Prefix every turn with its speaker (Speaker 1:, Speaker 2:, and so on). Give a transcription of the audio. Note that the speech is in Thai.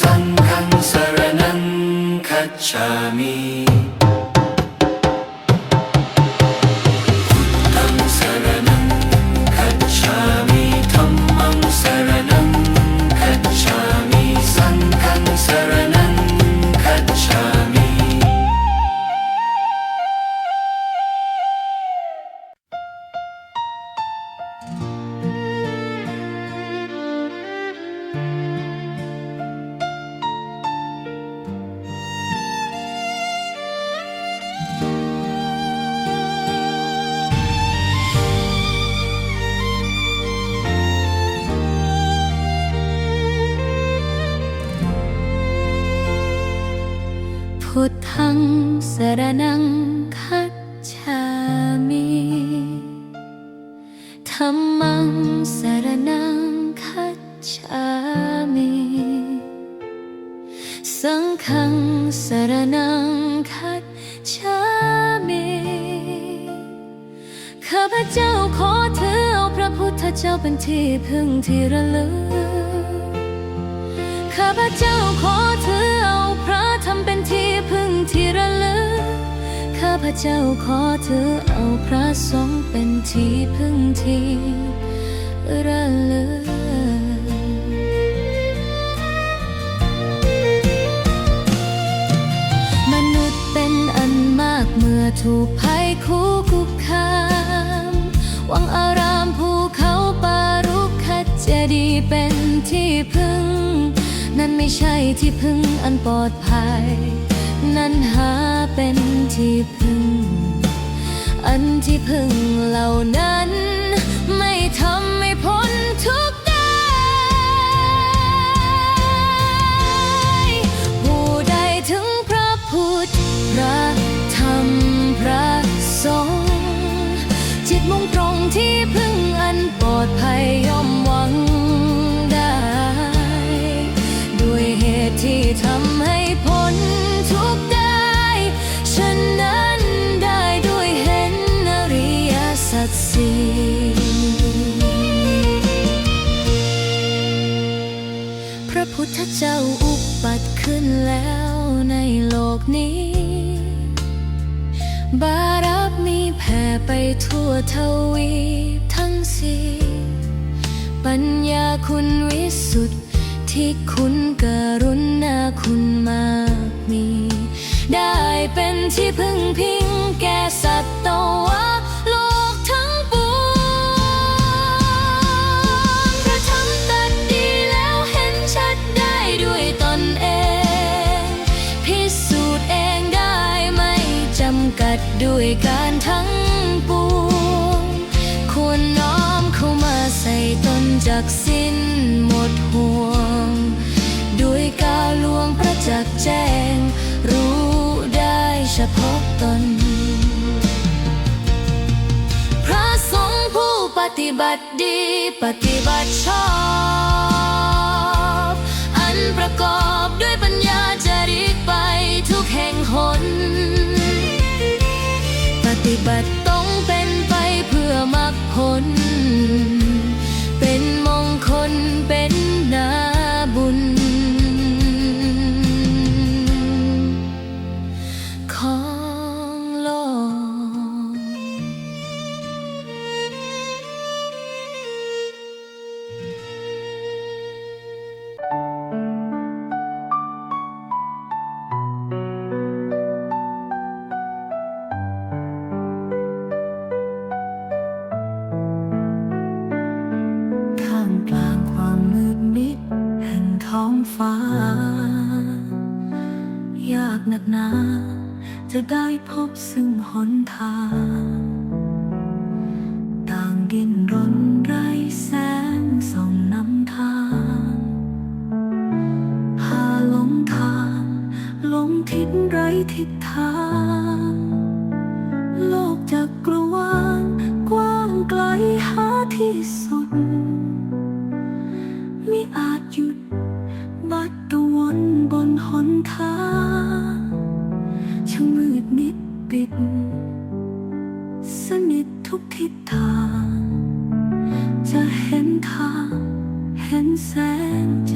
Speaker 1: สังฆังสรนังคัจฉามิ พุทธังสรนังคัจฉามิธัมมังสรนังคัจฉามิ สังฆังสรนังคัจฉามิ
Speaker 2: ข้าพเจ้าขอถือเอาพระพุทธเจ้าเป็นที่พึ่งที่ระลึก ข้าพเจ้าขอถือ พึ่งที่ระลึก ข้าพเจ้าขอถือเอาพระสงฆ์เป็นที่พึ่งที่ระลึกมนุษย์เป็นอันมากเมื่อถูกภัยคู่คุกคามหวังอารามภูเขาป่ารุกขเจดีเป็นที่พึ่ง นั่นไม่ใช่ที่พึ่งอันปลอดภัย นั่นหาเป็นที่พึ่ง อันที่พึ่งเหล่านั้น ไม่ทำให้พ้นทุกข์ได้ ผู้ใดถึงพระพุทธพระธรรมพระสงฆ์จิตมุ่งตรงที่พึ่งอันปลอดภัยย่อมหวังได้ ด้วยเหตุที่ ไปทั่วทวีทั้งสี่ปัญญาคุณวิสุทธิ์ที่คุณกรุณาคุณมากมี ได้เป็นที่พึ่งพิงแก่สัตว์ตัว จากสิ้นหมดห่วง ด้วยกาลวงประจักษ์แจ้ง รู้ได้เฉพาะตน พระสงฆ์ผู้ปฏิบัติดีปฏิบัติชอบ อันประกอบด้วยปัญญาจริกไปทุกแห่งหน ปฏิบัติต้องเป็นไปเพื่อมรรคผล ฟ้า ยากหนักหนา จะได้พบซึ่งหนทาง ต่างดิ้นรนไรแสงส่องนำทางหาหลงทางหลงทิศไรทิศทาง minsan